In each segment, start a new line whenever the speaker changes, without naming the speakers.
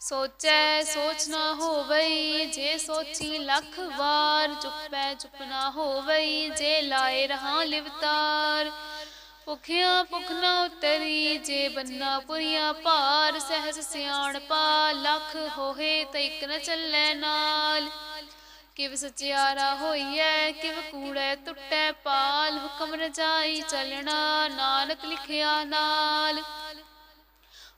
ਸੋਚੈ, ਸੋਚ ਨਾ ਹੋਵਈ, ਜੇ ਸੋਚੀ ਲੱਖ ਵਾਰ, ਚੁੱਪੈ, ਚੁੱਪ ਨਾ ਹੋਵਈ, ਜੇ ਲਾਏ ਰਹਾ ਲਿਵਤਾਰ। ਭੁਖਿਆ ਭੁਖ ਨਾ ਉਤਰੀ, ਜੇ ਬੰਨਾ ਪੁਰੀਆ ਭਾਰ, ਸਹਿਜ ਸਿਆਣ ਸਿਆਣਪਾ ਲੱਖ ਹੋਏ ਤੇ ਇੱਕ ਨ ਚੱਲੈ ਨਾਲ। ਕਿਵ ਸਚਿਆਰਾ ਹੋਈਐ, ਕਿਵ ਕੂੜੈ ਟੁੱਟੈ ਪਾਲ, ਹੁਕਮ ਰਜਾਈ ਚੱਲਣਾ, ਨਾਨਕ ਲਿਖਿਆ ਨਾਲ।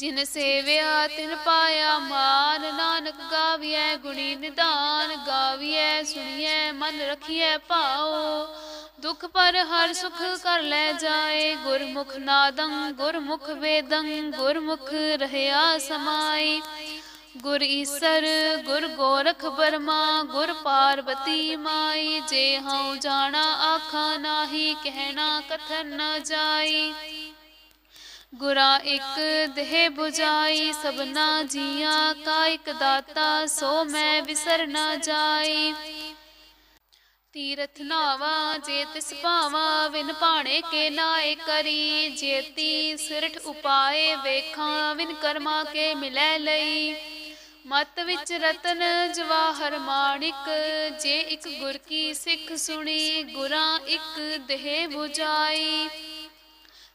ਜਿਨ ਸੇਵਿਆ ਤਿਨ ਪਾਇਆ ਮਾਨ, ਨਾਨਕ ਗਾਵੀਐ ਗੁਣੀ ਨਿਦਾਨ, ਗਾਵੀਐ ਸੁਣੀਐ ਮਨ ਰਖੀਐ ਭਾਓ ਦੁਖ ਪਰ ਹਰ ਸੁਖ ਕਰ ਲੈ ਜਾਏ, ਗੁਰਮੁਖ ਨਾਦੰ, ਗੁਰਮੁਖ ਵੇਦੰ, ਗੁਰਮੁਖ ਰਹਿਆ ਸਮਾਈ। ਗੁਰ ਈਸਰ, ਗੁਰ ਗੋਰਖ ਬਰਮਾ, ਗੁਰ ਪਾਰਵਤੀ ਮਾਈ, ਜੇ ਹਉ ਜਾਣਾ ਆਖਾਂ ਨਾਹੀ, ਕਹਿਣਾ ਕਥਨ ਨਾ ਜਾਈ। ਗੁਰਾ ਇੱਕ ਦੇਹ 부ਜਾਈ ਸਭਨਾ ਜੀਆਂ ਕਾ ਇੱਕ ਦਾਤਾ, ਸੋ ਮੈਂ ਵਿਸਰ ਨਾ ਜਾਈ। ਤੀਰਥ ਨਾਵਾ, ਜੇ ਤਿਸ ਭਾਵਾ, ਵਿਨ ਭਾਣੇ ਕੇ ਨਾਏ ਕਰੀ। ਜੇਤੀ ਸਿਰਠ ਉਪਾਏ, ਵੇਖਾਂ, ਵਿਨ ਕਰਮਾ ਕੇ ਮਿਲੈ ਲਈ। ਮਤ ਵਿੱਚ ਰਤਨ ਜਵਾਹਰ ਮਾਣਿਕ, ਜੇ ਇੱਕ ਗੁਰ ਕੀ ਸਿੱਖ ਸੁਣੀ, ਗੁਰਾਂ ਇੱਕ ਦੇਹ 부ਜਾਈ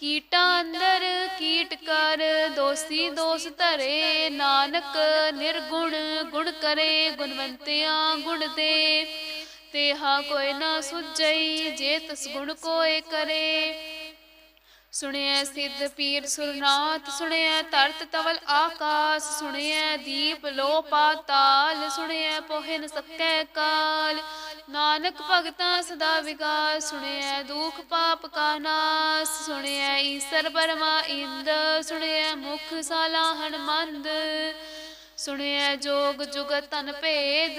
ਕੀਟਾਂ ਅੰਦਰ ਕੀਟ ਕਰ, ਦੋਸੀ ਦੋਸ ਧਰੇ, ਨਾਨਕ ਨਿਰਗੁਣ, ਗੁਣ ਕਰੇ, ਗੁਣਵੰਤਿਆਂ ਗੁਣ ਦੇ। ਤੇਹਾ ਕੋਈ ਨਾ ਸੁਝਈ, ਜੇ ਤਸ ਗੁਣ ਕੋਏ ਕਰੇ। ਸੁਣਿਐ ਸਿੱਧ ਪੀਰ ਸੁਰਨਾਥ, ਸੁਣਿਐ ਤਰਤ ਤਵਲ ਆਕਾਸ, ਸੁਣਿਐ ਦੀਪ ਲੋ ਪਾਤਾਲ ਸੁਣਿਐ ਪੋਹਿ ਨ ਸਕੈ ਕਾਲ। ਨਾਨਕ ਭਗਤਾਂ ਸਦਾ ਵਿਗਾਸ, ਸੁਣਿਐ ਦੁਖ ਪਾਪ ਕਾ ਨਾਸ, ਸੁਣਿਐ ਈਸਰ ਬਰਮਾ ਇੰਦ, ਸੁਣਿਐ ਮੁਖ ਸਾਲਾਹਣ ਮੰਦ ਸੁਣਿਐ ਜੋਗ ਜੁਗਤ ਤਨ ਭੇਦ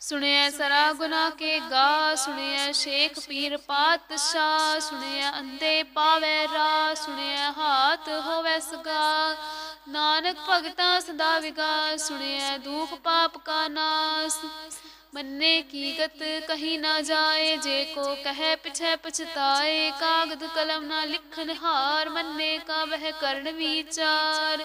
ਸੁਣਿਆ ਸਰਾ ਗੁਨਾ ਕੇ ਗਾ ਸੁਣਿਆ ਸ਼ੇਖ ਪੀਰ ਪਾਤਸ਼ਾਹ ਸੁਣਿਆ ਅੰਦੇ ਪਾਵੇ ਰਾ ਸੁਣਿਆ ਹਾਥ ਹੋਵੇ ਸਗਾ ਨਾਨਕ ਭਗਤਾਂ ਸਦਾ ਵਿਗਾ ਸੁਣਿਆ ਦੁਖ ਪਾਪ ਕਾ ਨਾਸ। ਮੰਨੇ ਕੀ ਗਤ ਕਹੀ ਨਾ ਜਾਏ, ਜੇ ਕੋ ਕਹੇ ਪਿਛੈ ਪਛਤਾਏ, ਕਾਗਦ ਕਲਮ ਨਾ ਲਿਖਨ ਹਾਰ, ਮੰਨੇ ਕਾ ਵਹਿ ਕਰਨ ਵਿਚਾਰ।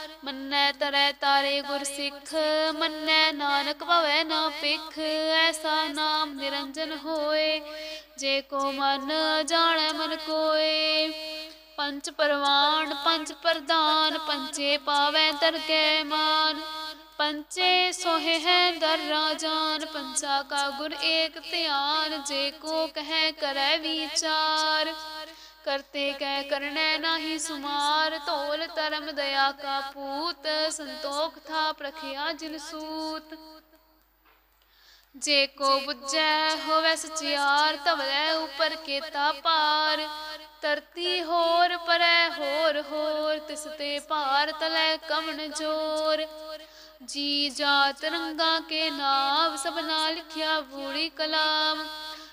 ਮੰਨੈ ਤਰੈ ਤਾਰੇ ਗੁਰ ਸਿੱਖ, ਮੰਨੈ ਨਾਨਕ ਭਵੈ ਨਾ ਪਿਖ ਐਸਾ ਨਾਮ ਨਿਰੰਜਨ ਹੋਏ। ਜੇ ਕੋ ਮਨ ਜਾਣੈ ਮਨ ਕੋਏ ਪੰਚ ਪਰਵਾਨ, ਪੰਜ ਪ੍ਰਧਾਨ ਪੰਚੇ ਪਾਵੈ ਦਰਗਹਿ ਮਾਨ। ਪੰਚੇ ਸੋਹੇ ਹੈ ਦਰ ਰਾਜਾਨ ਪੰਚਾ ਕਾ ਗੁਰ ਏਕ ਧਿਆਨ, ਜੇ ਕੋ ਕਹੈ ਕਰੈ ਵਿਚਾਰ। ਕਰਤੇ ਕਹਿ ਕਰਨੈ ਨਾਹੀ ਸੁਮਾਰ, ਧੋਲ ਧਰਮ ਦਇਆ ਕਾ ਪੂਤ, ਸੰਤੋਖ ਥਾ ਪ੍ਰਖਿਆ ਜਿਨ ਸੂਤ। ਜੇ ਕੋ ਬੁੱਝੈ ਹੋਵੇ ਸਚਿਆਰ ਤਵਲੇ ਉਪਰ ਕੇਤਾ ਪਾਰ ਧਰਤੀ ਹੋਰ ਪਰੈ ਹੋਰ ਹੋਰ, ਤਿਸ ਤੇ ਭਾਰ ਤਲੈ ਕਮਣ ਜੋਰ। ਜੀ ਜਾਤ ਰੰਗਾ ਕੇ ਨਾਮ ਸਭਨਾ ਲਿਖਿਆ ਬੂੜੀ ਕਲਾਮ।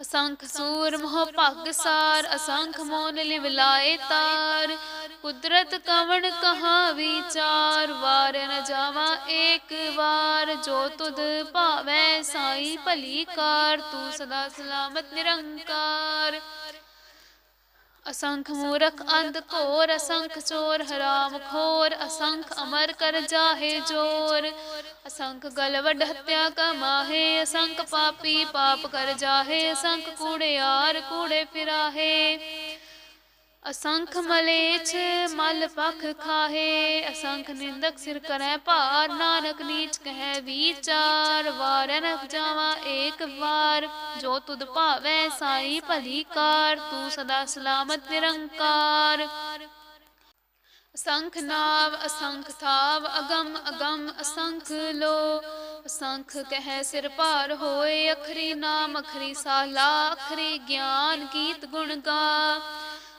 ਅਸੰਖ ਸੂਰ ਮੋਹ ਭਗਸਾਰ ਅਸੰਖ ਮੋਨ ਲਿਵ ਲਾਏ ਤਾਰ। ਕੁਦਰਤ ਕਵਣ ਕਹਾ ਵਿਚਾਰ ਵਾਰ ਨ ਜਾਵਾ ਏਕ ਵਾਰ। ਜੋ ਤੁਧ ਭਾਵੈ ਸਾਈ ਭਲੀ ਕਾਰ ਤੂੰ ਸਦਾ ਸਲਾਮਤ ਨਿਰੰਕਾਰ। ਅਸੰਖ ਮੂਰਖ ਅੰਧ ਘੋਰ, ਅਸੰਖ ਚੋਰ, ਹਰਾਮ ਖੋਰ, ਅਸੰਖ ਅਮਰ ਕਰ ਜਾਹੇ ਜੋਰ। ਅਸੰਖ ਗਲ ਵੱਡ ਹੱਤਿਆ ਕਮਾਹੇ, ਅਸੰਖ ਪਾਪੀ ਪਾਪ ਕਰ ਜਾਹੇ, ਅਸੰਖ ਕੂੜਿਆਰ ਕੂੜੇ ਫਿਰਾਹੇ। ਅਸੰਖ ਮਲੇਛ ਮਲ ਪਖ ਖਾਹੇ ਅਸੰਖ ਨਿੰਦਕ ਸਿਰ ਕਰੈ ਭਾਰ ਨਾਨਕ ਨੀਚ ਕਹਿ ਵਿਚਾਰ ਵਾਰ ਨ ਜਾਵਾ ਏਕ ਵਾਰ। ਜੋ ਤੁਧ ਭਾਵੈ ਸਾਈ ਭਲੀ ਕਾਰ ਤੂੰ ਸਦਾ ਸਲਾਮਤ ਨਿਰੰਕਾਰ। ਅਸੰਖ ਨਾਵ ਅਸੰਖ ਥਾਵ ਅਗਮ ਅਗਮ ਅਸੰਖ ਲੋ। ਅਸੰਖ ਕਹਿ ਸਿਰ ਭਾਰ ਹੋਏ ਅਖਰੀ ਨਾਮ ਅਖਰੀ ਸਾਲਾ ਅਖਰੀ ਗਿਆਨ ਗੀਤ ਗੁਣ ਗਾ।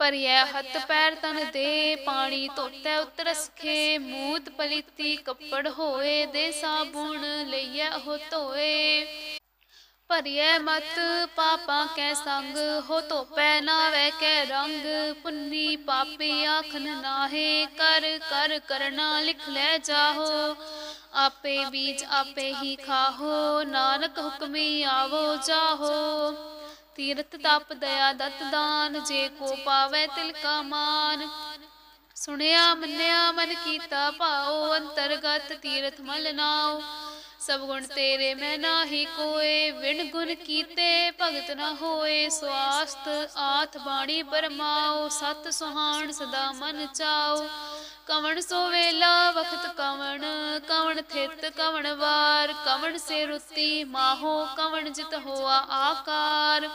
ਪਰਿਐ ਹੱਥ ਪੈਰ ਤਨ ਦੇ, ਪਾਣੀ ਧੋਤੈ ਉਤਰ ਮੂਤ ਪਲੀਤੀ ਕੱਪੜ ਹੋਏ ਦੇ ਸਾਬੂਣ ਲਈਐ ਹੋ ਧੋਏ। ਭਰੀਐ ਮਤ ਪਾਪਾਂ ਕੈ ਸੰਗ, ਹੋ ਧੋਪੈ ਨਾਵੇ ਕੈ ਰੰਗ, ਪੁੰਨੀ ਪਾਪੀ ਆਖਨ ਨਾਹੇ, ਕਰ ਕਰ ਕਰਨਾ ਲਿਖ ਲੈ ਜਾਹੋ। ਆਪੇ ਬੀਜ ਆਪੇ ਹੀ ਖਾਹੋ, ਨਾਨਕ ਹੁਕਮੀ ਆਵੋ ਜਾਹੋ। ਤੀਰਥ ਤਪ ਦਇਆ ਦਤ ਦਾਨ, ਜੇ ਕੋ ਪਾਵੇ ਤਿਲ ਕਾ ਮਾਨ। ਸੁਣਿਆ ਮੰਨਿਆ ਮਨ ਕੀਤਾ ਭਾਉ, ਅੰਤਰਗਤ ਤੀਰਥ ਮਲ ਨਾਉ। ਸਭ ਗੁਣ ਤੇਰੇ ਮੈਂ ਨਾਹੀ ਕੋਏ ਵਿਣ ਗੁਣ ਕੀਤੇ ਭਗਤ ਨਾ ਹੋਏ। ਸਵਾਸਤ ਆਥ ਬਾਣੀ ਪਰਮਾਉ ਸਤ ਸੁਹਾਣ ਸਦਾ ਮਨ ਚਾਉ ਕਵਣ ਸੋ ਵੇਲਾ ਵਖਤ ਕਵਣ ਕਵਣ ਥਿਤ ਕਵਣ ਵਾਰ। ਕਵਣ ਸੇ ਰੁੱਤੀ ਮਾਹੋ, ਕਵਣ ਜਿਤ ਹੋਆ ਆਕਾਰ।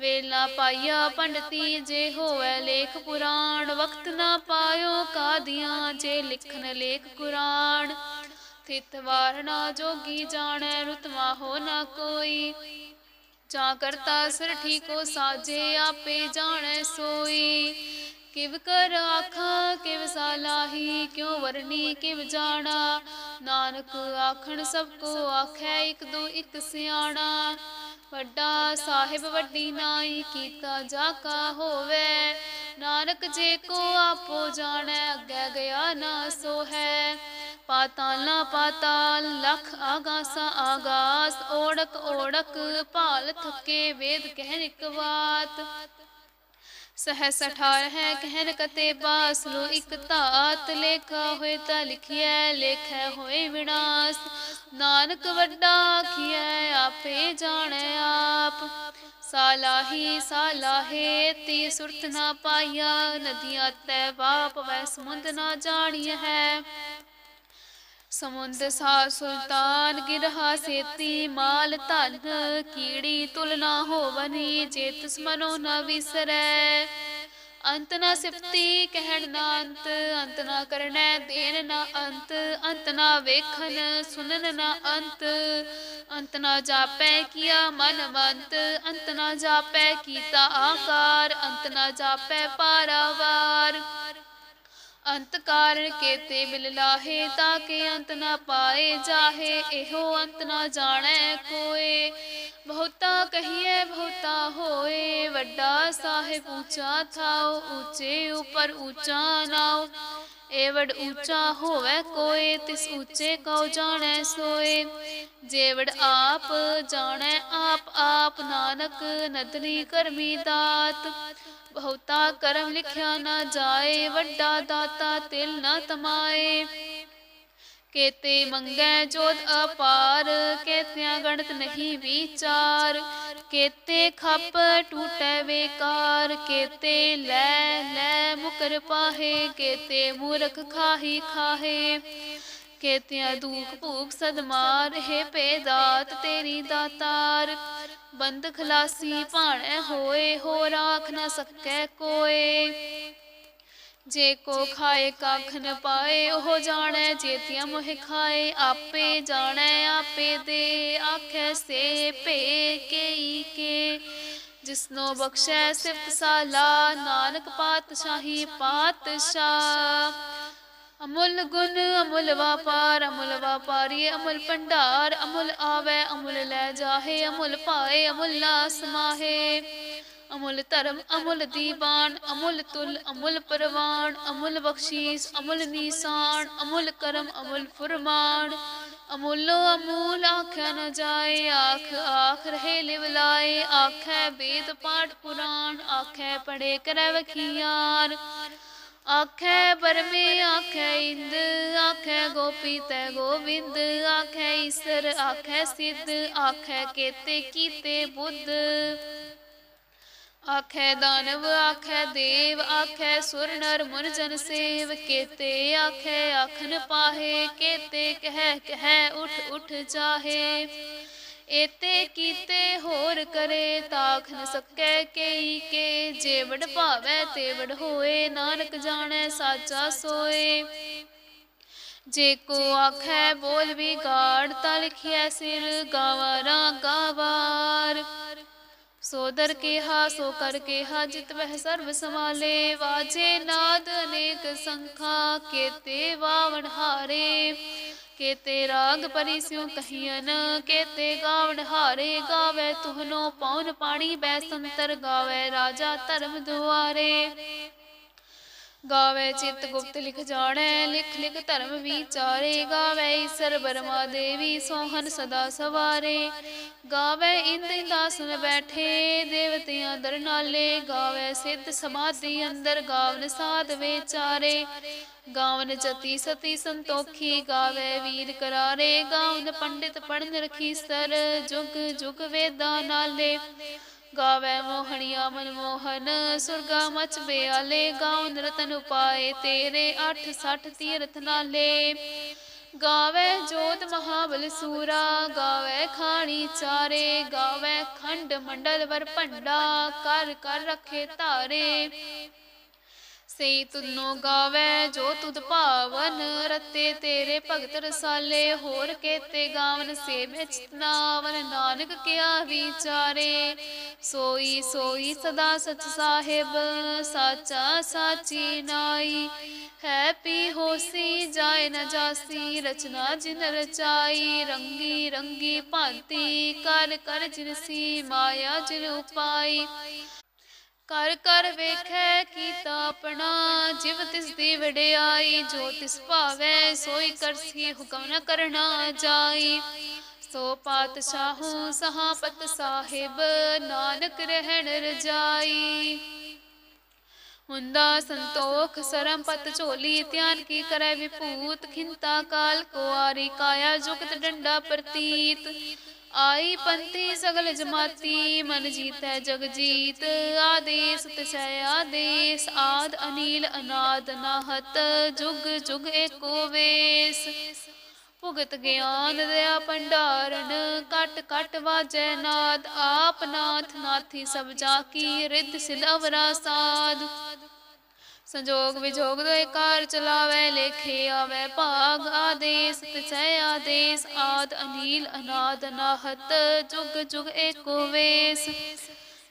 ਵੇਲਾ ਪਾਇਆ ਪੰਡਤੀ ਜੇ ਹੋਵੇ ਲੇਖ ਪੁਰਾਣ। ਵਕਤ ਨਾ ਪਾਇਓ ਕਾਦੀਆਂ, ਜੇ ਲਿਖਨ ਲੇਖ ਕੁਰਾਨ। ਥਿਤ ਵਾਰ ਨਾ ਜੋਗੀ ਜਾਣੈ ਰੁਤਮਾ ਹੋ ਨਾ ਕੋਈ। ਜਾ ਕਰਤਾ ਸਿਰ ਠੀਕੋ ਸਾਜੇ, ਆਪੇ ਜਾਣੈ ਸੋਈ। ਕਿਵ ਕਰ ਆਖਾਂ, ਕਿਵ ਸਾਲਾਹੀ, ਕਿਉ ਵਰਨੀ ਕਿਵ ਜਾਣਾ। ਨਾਨਕ ਆਖਣ, ਸਭ ਕੋ ਆਖੈ, ਇਕ ਦੋ ਇਕ ਸਿਆਣਾ। ਵੱਡਾ ਸਾਹਿਬ, ਵੱਡੀ ਨਾਈ, ਕੀਤਾ ਜਾ ਕਾ ਹੋਵੇ। ਨਾਨਕ ਜੇ ਕੋ ਆਪੋ ਜਾਣੈ, ਅੱਗੇ ਗਿਆ ਨਾ ਸੋ ਹੈ ਪਾਤਾਲ ਨਾ ਪਾਤਾਲ ਲਖ ਆਗਾਸਾ ਆਗਾਸ ਓੜਕ ਓੜਕ ਭਾਲ ਥਕੇ ਵੇਦ ਕਹਿਨ ਇਕ ਬਾਤ। ਸਹਿ ਸਠਾਰ ਹੈ ਕਹਿਨ ਕਤੇ ਬਾਸ, ਲੋ ਇਕ ਧਾਤ ਲੇਖਾ ਹੋਏ ਤਾਂ ਲਿਖਿਐ, ਲੇਖੈ ਹੋਏ ਵਿਨਾਸ਼। ਨਾਨਕ ਵੱਡਾ ਆਖਿਐ, ਆਪੇ ਜਾਣੈ ਆਪ। ਸਾਲਾਹੀ ਸਾਲਾਹੇ, ਤੀ ਸੁਰਤ ਨਾ ਪਾਇਆ ਨਦੀਆਂ ਤੈ ਬਾਪ ਵੈ ਸਮੁੰਦ ਨਾ ਜਾਣੀਐ ਹੈ। ਸਮੁੰਦ ਸਾ ਸੁਲਤਾਨ ਗਿਰਹਾ ਸੇਤੀ ਮਾਲ ਧਨ, ਕੀੜੀ ਤੁਲਨਾ ਹੋਵਨੀ ਜੇ ਤਿਸ ਮਨੋ ਨ ਵਿਸਰੈ। ਅੰਤ ਨਾ ਸਿਫਤੀ ਕਹਿਣ ਨਾ ਅੰਤ ਅੰਤ ਨਾ ਕਰਨੈ ਦੇਣ ਨਾ ਅੰਤ ਅੰਤ ਨਾ ਵੇਖਣ ਸੁਨਨ ਨਾ ਅੰਤ। ਅੰਤ ਨਾ ਜਾਪੈ ਕੀਆ ਮਨਵੰਤ ਅੰਤ ਨਾ ਜਾਪੈ ਕੀਤਾ ਆਕਾਰ, ਅੰਤ ਨਾ ਜਾਪੈ ਪਾਰਾਵਾਰ ਅੰਤ ਕਾਰਨ ਕੇਤੇ ਬਿਲ ਲਾਹੇ ਤਾਂ ਕਿ ਅੰਤ ਨਾ ਪਾਏ ਜਾਹੇ, ਇਹੋ ਅੰਤ ਨਾ ਜਾਣੈ ਕੋਏ। ਬਹੁਤਾ ਕਹੀਏ ਬਹੁਤਾ ਹੋਏ, ਵੱਡਾ ਸਾਹਿਬ ਉੱਚਾ ਥਾਓ, ਉੱਚੇ ਉਪਰ ਉੱਚਾ ਨਾਉ ਏਵੜ ਉੱਚਾ ਹੋਵੇ ਕੋਏ, ਤਿਸ ਉੱਚੇ ਕਉ ਜਾਣੈ ਸੋਏ। ਜੇਵੜ ਆਪ ਜਾਣੈ ਆਪ ਆਪ ਨਾਨਕ ਨਦਨੀ ਕਰਮੀ ਦਾਤ। ਬਹੁਤਾ ਕਰਮ ਲਿਖਿਆ ਨਾ ਜਾਏ, ਵੱਡਾ ਦਾਤਾ ਤਿਲ ਨਾ ਤਮਾਏ। ਕੇਤੇ ਮੰਗੈ ਜੋਤ ਅਪਾਰ, ਕੇਤਿਆਂ ਗਣਤ ਨਹੀਂ ਵਿਚਾਰ। ਕੇਤੇ ਖੱਪ ਟੂਟੈ ਵੇਕਾਰ ਕੇਤੇ ਲੈ ਲੈ ਮੁਕਰ ਪਾਹੇ, ਕੇਤੇ ਮੂਰਖ ਖਾਹੀ ਖਾਹੇ। ਕੇਤਿਆਂ ਦੂਖ ਭੂਖ ਸਦਮਾਰ, ਹੈ ਪੇ ਦਾਤ ਤੇਰੀ ਦਾਤਾਰ। ਬੰਦ ਖਲਾਸੀ ਭਾਣੈ ਹੋਏ ਹੋ ਰਾਖ ਨਾ ਸਕੈ ਕੋਏ। ਜੇ ਕੋ ਖਾਏ ਕੱਖ ਨ ਪਾਏ ਉਹ ਜਾਣੈ ਜੇਤੀਆਂ ਮੋਹਿ ਖਾਏ ਆਪੇ ਜਾਣੈ ਆਪੇ ਦੇ ਆਖੈ ਸੇ ਭੇ ਕੇਈ ਕੇ ਜਿਸਨੋ ਬਖਸ਼ੈ ਸਿਫਤ ਸਾਲਾ ਨਾਨਕ ਪਾਤਸ਼ਾਹੀ ਪਾਤਸ਼ਾਹ। ਅਮੁੱਲ ਗੁਣ ਅਮੁੱਲ ਵਾਪਾਰ ਅਮੁੱਲ ਵਾਪਾਰੀ ਅਮੁੱਲ ਭੰਡਾਰ ਅਮੁੱਲ ਆਵੇ ਅਮੁੱਲ ਲੈ ਜਾਹੇ ਅਮੁੱਲ ਪਾਏ ਅਮੁੱਲ ਨਾ ਸਮਾਹੇ। ਅਮੁੱਲ ਧਰਮ, ਅਮੁੱਲ ਦੀਵਾਨ, ਅਮੁੱਲ ਤੁਲ, ਅਮੁੱਲ ਪਰਵਾਨ, ਅਮੁੱਲ ਬਖਸ਼ੀਸ, ਅਮੁੱਲ ਨੀਸਾਨ, ਅਮੁੱਲ ਕਰਮ, ਅਮੁੱਲ ਫੁਰਮਾਨ। ਅਮੁੱਲੋ ਅਮੂਲ ਆਖਿਆ ਨ ਜਾਏ, ਆਖ ਆਖ ਰਹੇ ਲਿਵ ਲਾਏ। ਆਖੈ ਵੇਦ ਪਾਠ ਪੁਰਾਣ, ਆਖੈ ਪੜੇ ਕਰੈ ਵਖੀਆਰ। ਆਖੈ ਬਰਮੇ ਆਖੈ ਇੰਦ, ਆਖੈ ਗੋਪੀ ਤੈ ਗੋਵਿੰਦ। ਆਖੈ ਈਸਰ, ਆਖੈ ਸਿੱਧ, ਆਖੈ ਕੇਤੇ ਕੀਤੇ ਬੁੱਧ। ਆਖੈ ਦਾਨਵ, ਆਖੈ ਦੇਵ, ਆਖੈ ਸੁਰ ਨਰ ਮੁਨ ਜਨ ਸੇਵ, ਕੇਤੇ ਆਖੈ ਆਖਨ ਪਾਹੇ, ਕੇਤੇ ਕਹਿ ਕਹਿ ਉਠ ਉਠ ਚਾਹੇ ਏਤੇ ਕੀਤੇ ਹੋਰ ਕਰੇ ਤਾਖ ਨ ਸਕੈ ਕੇਈ ਕੇ, ਜੇਵੜ ਭਾਵੈ ਤੇ ਹੋਏ, ਨਾਨਕ ਜਾਣੈ ਸਾਚਾ ਸੋਏ। ਜੇ ਕੋ ਆਖੈ ਬੋਲ ਵੀ ਗਾੜ ਤਾ ਸਿਰ ਗਾਵਾਰਾ ਗਾਵਾਰ। ਸੋਦਰ ਕੇਹਾ, ਸੋ ਕਰ ਕਿਹਾ, ਜਿਤ ਵਹਿ ਸਰਬ ਸਮਾਲੇ ਵਾਜੇ ਨਾਦ ਅਨੇਕ ਸੰਖਾ, ਕੇਤੇ ਵਾਵਣ ਹਾਰੇ। ਕੇਤੇ ਰਾਗ ਪਰੀ ਸਿਉ ਕਹੀਨ ਕੇਤੇ ਗਾਵਣ ਹਾਰੇ। ਗਾਵੇ ਤੁਹਨੋ ਪੌਨ ਪਾਣੀ ਬੈ ਸੰਤਰ ਗਾਵੇ, ਰਾਜਾ ਧਰਮ ਦੁਆਰੇ। ਗਾਵੇ ਚਿਤ ਗੁਪਤ ਲਿਖ ਜਾਣੈ, ਲਿਖ ਲਿਖ ਧਰਮ ਵਿਚਾਰੇ ਗਾਵੇ, ਈਸਰ ਬਰਮਾ ਦੇਵੀ ਸੋਹਨ ਸਦਾ ਸਵਾਰੇ। ਗਾਵੇ ਇੰਦ ਦਾਸਨ ਬੈਠੇ, ਦੇਵਤਿਆਂ ਦਰ ਨਾਲੇ। ਗਾਵੇ ਸਿੱਧ ਸਮਾਧੀ ਅੰਦਰ, ਗਾਵਨ ਸਾਧ ਵਿਚਾਰੇ। ਗਾਵਨ ਜਤੀ ਸਤੀ ਸੰਤੋਖੀ, ਗਾਵੇ ਵੀਰ ਕਰਾਰੇ। ਗਾਵਨ ਪੰਡਿਤ ਪੜਨ ਰਖੀ ਸਰ, ਜੁਗ ਜੁਗ ਵੇਦਾਂ ਨਾਲੇ। ਗਾਵੇ ਮੋਹਣੀਆ ਮਨਮੋਹਨ, ਸੁਰਗਾ ਮਚ ਬਿਆਲੇ ਗਾਉਨ ਰਤਨ ਉਪਾਏ ਤੇਰੇ 860 ਤੀਰਥ ਨਾਲੇ। ਗਾਵੇ ਜੋਤ ਮਹਾਬਲ ਸੂਰਾ, ਗਾਵੇ ਖਾਣੀ ਚਾਰੇ, ਗਾਵੇ ਖੰਡ ਮੰਡਲ ਵਰ ਭੰਡਾ, ਕਰ ਕਰ ਰਖੇ ਧਾਰੇ। ਸਈ ਤੁਨੋ ਗਾਵੇ, ਜੋ ਤੁਧ ਭਾਵਨ ਰਤੇ ਤੇਰੇ ਭਗਤ ਰਸਾਲੇ, ਹੋਰ ਕੇਤੇ ਗਾਵਨ ਸੇਵੇ ਚਿਤਨਾਵਨ ਨਾਨਕ ਕਿਆ ਵਿਚਾਰੇ? ਸੋਈ ਸੋਈ ਸਦਾ ਸਚ ਸਾਹਿਬ, ਸਾਚਾ ਸਾਚੀ ਨਾਈ। ਹੈ ਪੀ ਹੋਸੀ, ਜਾਏ ਨ ਜਾਸੀ, ਰਚਨਾ ਜਿਨ ਰਚਾਈ। ਰੰਗੀ ਰੰਗੀ ਭਾਂਤੀ, ਕਰ ਕਰ ਜਿਨਸੀ ਮਾਇਆ ਜਿਨ ਉਪਾਈ। ਕਰ ਕਰ ਵੇਖੈ ਕੀਤਾ ਆਪਣਾ, ਜਿਵ ਤਿਸ ਦੀ ਵਡਿਆਈ, ਜੋ ਤਿਸ ਭਾਵੈ, ਸੋਈ ਕਰਸੀ, ਹੁਕਮ ਨ ਕਰਨਾ ਜਾਈ। ਸੋ ਪਾਤਸ਼ਾਹੂ ਸਹਾਪਤ ਸਾਹਿਬ, ਨਾਨਕ ਰਹਿਣ ਰਜਾਈ। ਹੁੰਦਾ ਸੰਤੋਖ ਸਰਮ ਪਤ ਝੋਲੀ, ਧਿਆਨ ਕੀ ਕਰੈ ਵਿਭੂਤ ਖਿੰਤਾ ਕਾਲ, ਕੁਆਰੀ ਕਾਇਆ, ਜੁਗਤ ਡੰਡਾ ਪ੍ਰਤੀਤ। ਆਈ ਪੰਥੀ ਸਗਲ ਜਮਾਤੀ, ਮਨ ਜੀਤੈ ਜਗ ਜੀਤ। ਆਦੇਸ ਤਸੈ ਆਦੇਸ, ਆਦ ਅਨੀਲ ਅਨਾਦ ਨਾਹਤ। ਜੁਗ ਜੁਗ ਏਕੋ ਵੇਸ। ਭੁਗਤ ਗਿਆਨ ਦਇਆ ਭੰਡਾਰਨ, ਕਟ ਕਟ ਵਾਜੈ ਨਾਦ। ਆਪ ਨਾਥ ਨਾਥੀ ਸਭ ਜਾ ਕੀ ਰਿੱਧ ਸਿਧ ਅਵਰਾ ਸਾਧ। ਸੰਜੋਗ ਵਿਜੋਗ ਦੋਇ ਕਾਰ ਚਲਾਵੇ, ਲੇਖੇ ਆਵੇ, ਭਾਗ ਆਦੇਸ ਤਿਸੈ ਆਦੇਸ, ਆਦ ਅਨੀਲ ਅਨਾਦ ਅਨਾਹਤ ਜੁਗ ਜੁਗ ਏਕੋ ਵੇਸ।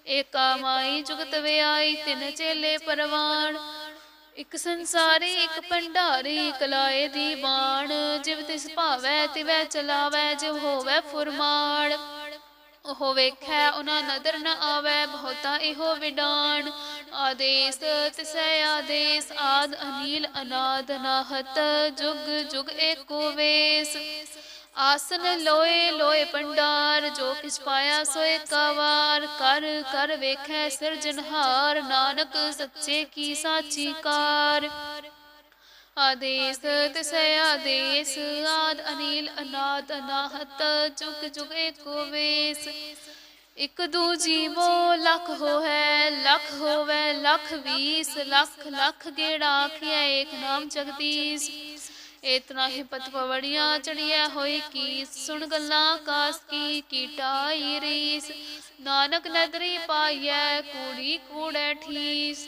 ਏਕਾ ਮਾਈ ਜੁਗਤ ਵਿਆਈ, ਤਿਨ ਚੇਲੇ ਪਰਵਾਣ। ਇਕ ਸੰਸਾਰੀ, ਇਕ ਭੰਡਾਰੀ ਕਲਾਏ ਦੀ ਬਾਣ ਜਿਵ ਤਿਸ ਭਾਵੈ, ਤਿਵੈ ਚਲਾਵੈ, ਜਿਵ ਹੋਵੈ ਫੁਰਮਾਨ। ਉਹ ਵੇਖੈ, ਉਹਨਾਂ ਨਦਰ ਨ ਆਵੈ, ਬਹੁਤਾ ਇਹੋ ਵਿਡਾਣ। ਆਦੇਸ ਤਿਸੈ ਆਦੇਸ, ਆਦ ਅਨੀਲ ਅਨਾਦ ਨਾਹਤ, ਜੁਗ ਜੁਗ ਏਕੋ ਵੇਸ। ਆਸਨ ਲੋਏ ਲੋਏ ਪੰਡਾਰ, ਜੋ ਕਿਛ ਪਾਇਆ ਸੋਏ ਕਵਾਰ ਕਰ ਕਰ ਵੇਖੈ ਸਿਰਜਨਹਾਰ ਨਾਨਕ ਸੱਚੇ ਕੀ ਸਾਚੀ ਕਾਰ। ਆਦੇਸ ਤਿਸੈ ਆਦੇਸ ਆਦ ਅਨੀਲ, ਅਨਾਦ, ਅਨਾਹਤ, ਜੁਗ ਜੁਗ ਏਕੋ ਵੇਸ। ਇਕ ਦੂਜੀ ਜੀਵੋ ਲਖ ਹੋਵੇ ਲਖ ਹੋਵੇ, ਲਖ ਵੀਸ, ਲਖ ਲਖ ਗੇੜਾ ਆਖਿਆ ਏਕ ਨਾਮ ਜਗਦੀਸ਼। ਇਤਨਾ ਹੀ ਪਤ ਪਵੜੀਆਂ ਹੋਈ ਕੀ ਸੁਣ ਗੱਲਾਂ ਕਾਸ ਕੀ ਕੀਟਾਈ ਰੀਸ। ਨਾਨਕ ਨਦਰੀ ਪਾਈਐ, ਕੂੜੀ ਕੂੜੈ ਠੀਸ।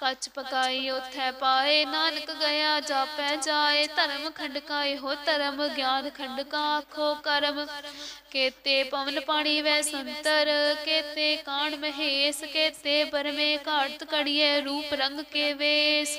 ਕੱਚ ਪਕਾਈ ਉਥੈ ਪਾਏ, ਨਾਨਕ ਗਿਆ ਜਾਪੈ ਜਾਏ, ਧਰਮ ਖੰਡਕਾਏ ਹੋ ਧਰਮ, ਗਿਆਨ ਖੰਡਕਾ ਆਖੋ ਕਰਮ। ਕੇਤੇ ਪਵਨ ਪਾਣੀ ਵੈ ਸੰਤਰ, ਕੇਤੇ ਕਾਣ ਮਹੇਸ, ਕੇਤੇ ਬਰਮੇ ਘਾਟ ਕੜੀਏ ਰੂਪ ਰੰਗ ਕੇ ਵੇਸ।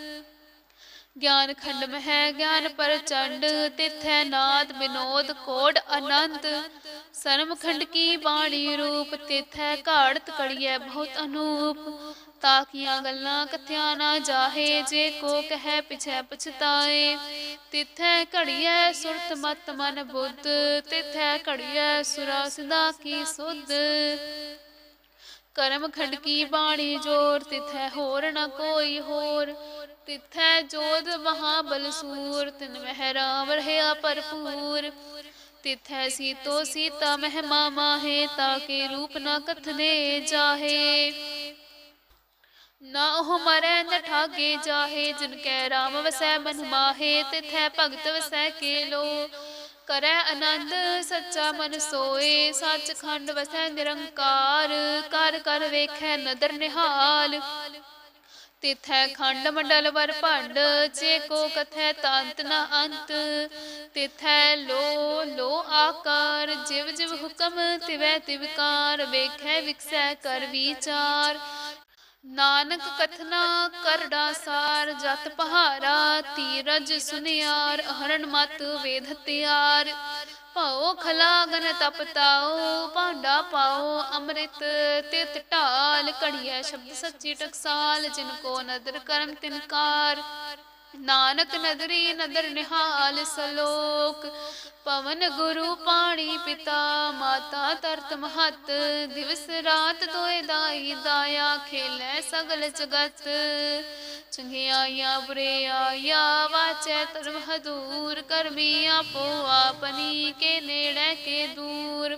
ਗਿਆਨ ਖੰਡ ਮਹਿ ਗਿਆਨ ਪ੍ਰਚੰਡ, ਤਿਥੈ ਨਾਦ ਬਿਨੋਦ ਕੋਡ ਅਨੰਤ। ਸਰਮ ਖੰਡ ਕੀ ਬਾਣੀ ਰੂਪ, ਤਿਥੈ ਘਾੜਤ ਕੜੀਐ ਬਹੁਤ ਅਨੂਪ। ਤਾਕੀਆਂ ਗੱਲਾਂ ਕਥਿਆ ਨਾ ਜਾਹੇ, ਜੇ ਕੋ ਕਹੈ ਪਿਛੈ ਪਛਤਾਏ। ਤਿਥੈ ਘੜੀਐ ਸੁਰਤ ਮਤ ਮਨ ਬੁੱਧ, ਤਿਥੈ ਘੜੀਐ ਸੁਰਾ ਸਦਾ ਕੀ ਸੁਧ। ਕਰਮ ਖੰਡ ਕੀ ਬਾਣੀ ਜੋਰ, ਤਿਥੈ ਹੋਰ ਨ ਕੋਈ ਹੋਰ। ਤਿਥੈ ਜੋਧ ਮਹਾ ਬਲਸੂਰ ਤਿਨ ਮਹਿ ਰਾਮ ਰਹਿਆ ਭਰਪੂਰ। ਤਿਥੈ ਸੀਤੋ ਸੀਤਾ ਮਹਿਮਾ ਮਾਹੇ ਤਾਕੇ ਰੂਪ ਨਾ ਕਥਨੇ ਜਾਹੇ। ਨਾ ਉਹ ਮਰੈ ਨ ਠਾਗੇ ਜਾਹੇ, ਜਿਨ ਕੈ ਰਾਮ ਵਸੈ ਮਨ ਮਾਹੇ, ਤਿਥੈ ਭਗਤ ਵਸੈ ਕੇ ਲੋ ਕਰੈ ਆਨੰਦ ਸੱਚਾ ਮਨ ਸੋਏ ਸੱਚ ਖੰਡ ਵਸੈ ਨਿਰੰਕਾਰ। ਕਰ ਕਰ ਵੇਖੈ ਨਦਰ ਨਿਹਾਲ। ਤਿਥੈ ਖੰਡ ਮੰਡਲ ਵਰ ਭੰਡ, ਜੇ ਕੋ ਕਥੈ ਤੰਤ ਨ ਅੰਤ। ਤਿਥੈ ਲੋ ਲੋ ਆਕਾਰ, ਜਿਵ ਜਿਵ ਹੁਕਮ ਤਿਵੈ ਤਿਵਕਾਰ ਵੇਖੈ ਵਿਕਸੈ ਕਰ ਵਿਚਾਰ। ਨਾਨਕ ਕਥਨਾ ਕਰੜਾ ਸਾਰ ਜਤ ਪਹਾਰਾ, ਤੀਰਜ ਸੁਨਿਆਰ ਹਰਨ ਮਤ ਵੇਦ ਤਿਆਰ। ਭਉ ਖਲਾਗਨ ਤਪਤਾਓ ਭਾਂਡਾ ਪਾਓ ਅੰਮ੍ਰਿਤ ਤਿਤ ਢਾਲ, ਘੜੀਐ ਸ਼ਬਦ ਸੱਚੀ ਟਕਸਾਲ, ਜਿਨ ਕੋ ਨਦਰ ਕਰਮ ਤਿਨਕਾਰ ਨਾਨਕ ਨਦਰੀ ਨਦਰ ਨਿਹਾਲ ਸਲੋਕ, ਪਵਨ ਗੁਰੂ ਪਾਣੀ ਪਿਤਾ, ਮਾਤਾ ਤਰਤ ਮਹਤ, ਦਿਵਸ ਰਾਤ ਤੋਏ ਦਾਈ ਦਾਇਆ, ਖੇਲੇ ਸਗਲ ਜਗਤ। ਚੰਗਿਆਈਆਂ ਬੁਰਿਆਈਆਂ ਵਾਚੈ ਧਰਮ ਹਦੂਰ, ਕਰਮੀ ਆਪੋ ਆਪਨੀ ਕੇ ਨੇੜੇ ਕੇ ਦੂਰ।